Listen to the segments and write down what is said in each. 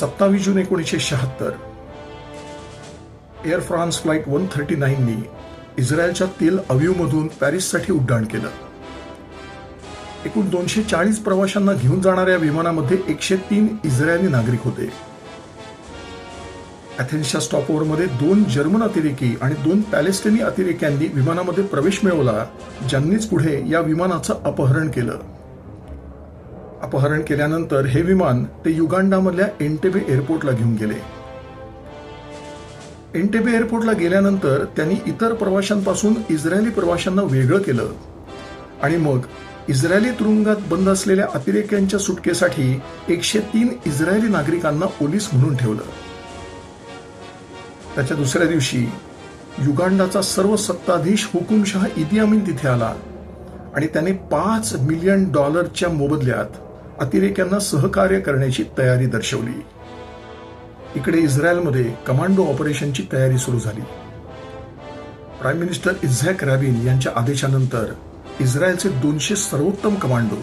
सत्तावीस जून एकोणीसशे शहात्तर. Air France flight one thirty नाईननी इस्रायलच्या तेल अव्यूमधून पॅरिससाठी उड्डाण केलं. एकूण दोनशे चाळीस प्रवाशांना घेऊन जाणाऱ्या विमानामध्ये एकशे तीन इस्रायली नागरिक होते. अथेन्सच्या स्टॉपओव्हरमध्ये दोन जर्मन अतिरेकी आणि दोन पॅलेस्टिनी अतिरेक्यांनी विमानामध्ये प्रवेश मिळवला ज्यांनीच पुढे या विमानाचं अपहरण केलं. अपहरण केल्यानंतर हे विमान ते युगांडामधल्या एंटेबे एअरपोर्टला घेऊन गेले. एंटेबे एअरपोर्टला गेल्यानंतर त्यांनी इतर प्रवाशांपासून इस्रायली प्रवाशांना वेगळं केलं. आणि मग इस्रायली तुरुंगात बंद असलेल्या अतिरेक्यांच्या सुटकेसाठी एकशे तीन इस्रायली नागरिकांना पोलीस म्हणून ठेवलं. त्याच्या दुसऱ्या दिवशी युगांडाचा सर्व सत्ताधीश हुकुमशहा इदी तिथे आला आणि त्याने पाच मिलियन डॉलरच्या मोबदल्यात अतिरेक्यांना सहकार्य करण्याची तयारी दर्शवली. इकडे इस्रायलमध्ये कमांडो ऑपरेशनची तयारी सुरू झाली. प्राईम मिनिस्टर इझॅक रॅबिन यांच्या आदेशानंतर इस्रायलचे दोनशे सर्वोत्तम commando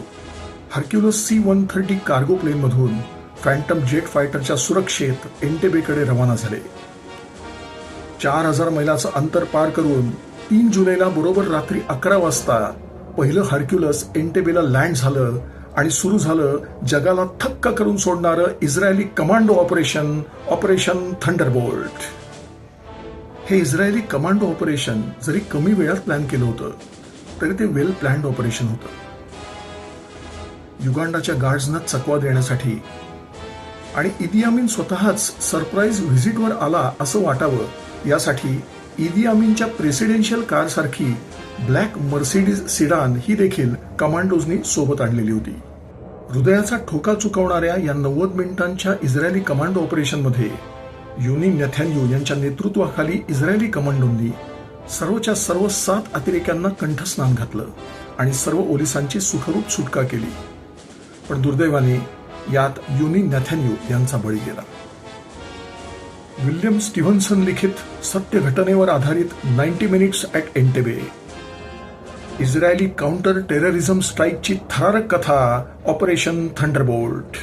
Hercules C one thirty cargo प्लेनमधून phantom jet फायटरच्या सुरक्षेत एंटेबेकडे रवाना झाले. चार हजार मैलाचं अंतर पार करून तीन जुलैला बरोबर रात्री अकरा वाजता पहिलं हर्क्युलस एंटेबेला लँड झालं आणि सुरू झालं जगाला थक्क करून सोडणारं Israeli commando operation operation thunderbolt. हे इस्रायली कमांडो ऑपरेशन जरी कमी वेळात प्लॅन केलं होतं तरी ते वेल प्लॅन्ड ऑपरेशन होतं. युगांडाच्या गार्ड्सना चकवा देण्यासाठी आणि इदियामिन स्वतःच सरप्राईज व्हिजिटवर आला असं वाटावं यासाठी इदियामिनच्या प्रेसिडेन्शियल कारसारखी ब्लॅक मर्सिडीज सिडान ही देखील कमांडोजनी सोबत आणलेली होती. हृदयाचा ठोका चुकवणाऱ्या या नव्वद मिनिटांच्या इस्रायली कमांडो ऑपरेशनमध्ये युनी नेथॅन्यू यांच्या नेतृत्वाखाली इस्रायली कमांडोंनी सर्वच्या सर्व सात अतिरेक्यांना कंठस्नान घातलं आणि सर्व ओलिसांची सुखरूप सुटका केली. पण दुर्दैवाने यात युनी नॅथॅन्यू यांचा बळी गेला. विल्यम स्टीव्हन्सन लिखित सत्य घटनेवर आधारित ninety minutes at Entebbe Israeli counter terrorism स्ट्राईकची थरारक कथा ऑपरेशन थंडरबोल्ट